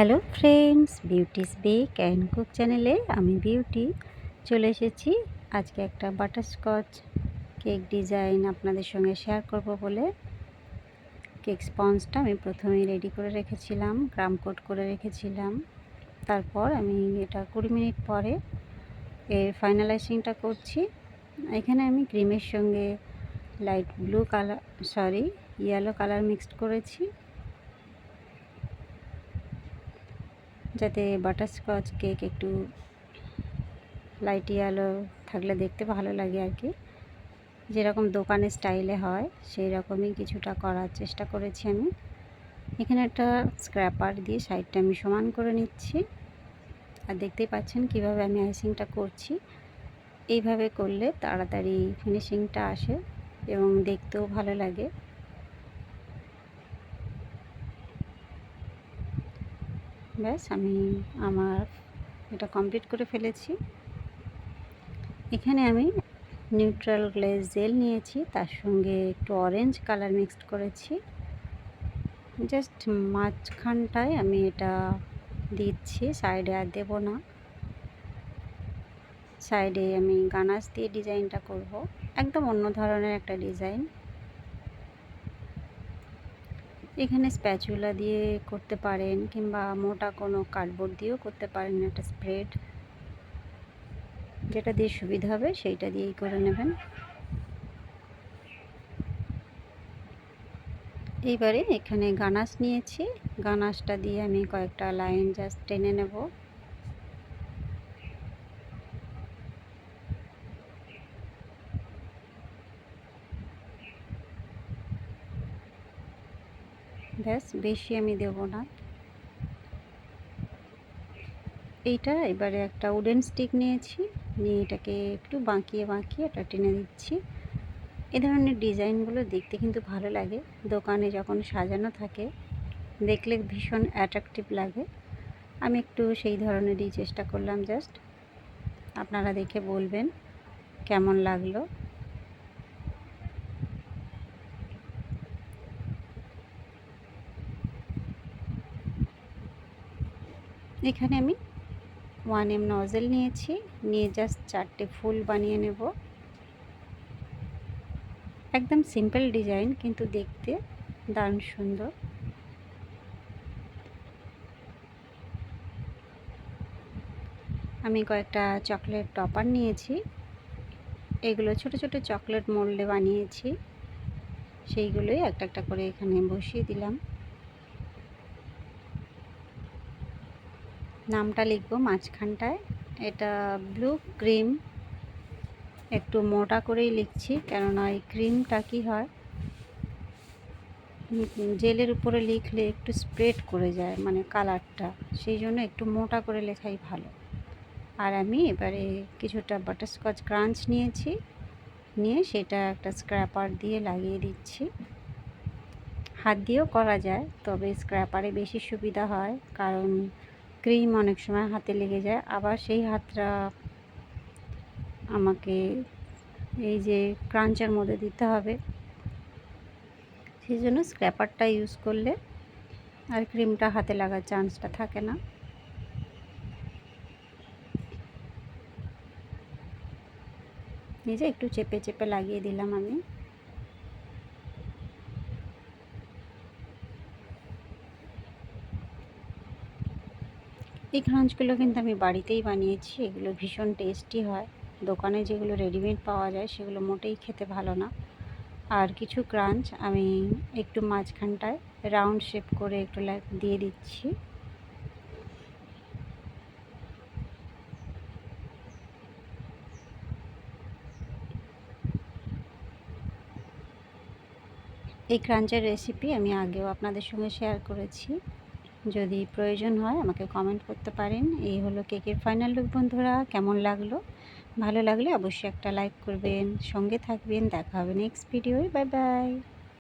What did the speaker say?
Hello friends Beauty's bake and cook চ্যানেলে আমি beauty চলে এসেছি। আজকে একটা বাটারস্কচ কেক ডিজাইন আপনাদের সঙ্গে শেয়ার করব বলে। কেক স্পঞ্জটা আমি প্রথমেই রেডি করে রেখেছিলাম ক্রাম কোট করে রেখেছিলাম। তারপর আমি এটা কুড়ি মিনিট পরে এর ফাইনালাইজিংটা করছি। এখানে আমি ক্রিমের সঙ্গে light blue colour, sorry, yellow colour mixed করেছি। যাতে বাটারস্কচ, কেক একটু লাইট ইয়েলো থাকলে দেখতে ভালো লাগে আর কি। যেরকম দোকানের স্টাইলে হয় সেই রকমই কিছুটা করার চেষ্টা করেছি আমি। এখানে একটা স্ক্র্যাপার দিয়ে সাইডটা আমি সমান করে নিচ্ছি। আর দেখতেই পাচ্ছেন কীভাবে আমি আইসিংটা করছি। এইভাবে করলে তাড়াতাড়ি ফিনিশিংটা আসে এবং দেখতেও ভালো লাগে। ব্যাস, আমি আমার এটা কমপ্লিট করে ফেলেছি। এখানে আমি নিউট্রাল গ্লেজ জেল নিয়েছি, তার সঙ্গে একটু অরেঞ্জ কালার মিক্সড করেছি। জাস্ট মাঝখানটায় আমি এটা দিচ্ছি সাইডে আর দেবো না। সাইডে আমি গানাস দিয়ে ডিজাইনটা করব। একদম অন্য ধরনের একটা ডিজাইন এখানে স্প্যাচুলা দিয়ে করতে পারেন কিংবা মোটা কোনো কার্ডবোর্ড দিয়েও করতে পারেন একটা স্প্রেড যেটা দিয়ে সুবিধা হবে সেইটা দিয়েই করে নেবেন। এইবারে এখানে গানাস নিয়েছি। গানাসটা দিয়ে আমি কয়েকটা লাইন জাস্ট টেনে নেব। ব্যাস, বেশি আমি দেব না। এইটা এবারে একটা উডেন স্টিক নিয়েছি, নিয়ে এটাকে একটু বাঁকিয়ে বাঁকিয়ে এটা টেনে দিচ্ছি। এ ধরনের ডিজাইনগুলো দেখতে কিন্তু ভালো লাগে। দোকানে যখন সাজানো থাকে, দেখলে ভীষণ অ্যাট্রাকটিভ লাগে। আমি একটু সেই ধরনেরই চেষ্টা করলাম জাস্ট আপনারা দেখে বলবেন কেমন লাগল। এখানে আমি ওয়ান এম নজেল নিয়েছি। নিয়ে জাস্ট চারটে ফুল বানিয়ে নেব। একদম সিম্পল ডিজাইন কিন্তু দেখতে দারুণ সুন্দর। আমি কয়েকটা চকলেট টপার নিয়েছি। এগুলো ছোট ছোট চকলেট মোল্ডে বানিয়েছি। সেইগুলোই একটা একটা করে এখানে বসিয়ে দিলাম। নামটা লিখব মাঝখানটায়। এটা ব্লু ক্রিম একটু মোটা করেই লিখছি, কেননা এই ক্রিমটা কি হয়? জেলের উপরে লিখলে একটু স্প্রেড করে যায় মানে কালারটা সেই জন্য একটু মোটা করে লেখাই ভালো। আর আমি এবারে কিছুটা বাটারস্কচ ক্রাঞ্চ নিয়েছি, নিয়ে সেটা একটা স্ক্র্যাপার দিয়ে লাগিয়ে দিচ্ছি। হাত দিয়েও করা যায়, তবে স্ক্র্যাপারে বেশি সুবিধা হয়, কারণ ক্রিম অনেক সময় হাতে লেগে যায়। আবার সেই হাতটা আমাকে এই যে ক্রাঞ্চের মধ্যে দিতে হবে। সেই জন্য স্ক্র্যাপারটা ইউজ করলে আর ক্রিমটা হাতে লাগার চান্সটা থাকে না। নিজে একটু চেপে চেপে লাগিয়ে দিলাম আমি। এই ক্রাঞ্চগুলো কিন্তু আমি বাড়িতেই বানিয়েছি, এগুলো ভীষণ টেস্টি হয়। দোকানে যেগুলো রেডিমেড পাওয়া যায়, সেগুলো মোটেই খেতে ভালো না। আর কিছু ক্রাঞ্চ আমি একটু মাঝখানটায় রাউন্ড শেপ করে একটু দিয়ে দিচ্ছি। এই ক্রাঞ্চের রেসিপি আমি আগেও আপনাদের সঙ্গে শেয়ার করেছি। যদি প্রয়োজন হয় আমাকে কমেন্ট করতে পারেন। এই হলো কেকের ফাইনাল লুক বন্ধুরা, কেমন লাগল? ভালো লাগলে অবশ্যই একটা লাইক করবেন, সঙ্গে থাকবেন, দেখা হবে নেক্সট ভিডিওয় বাই বাই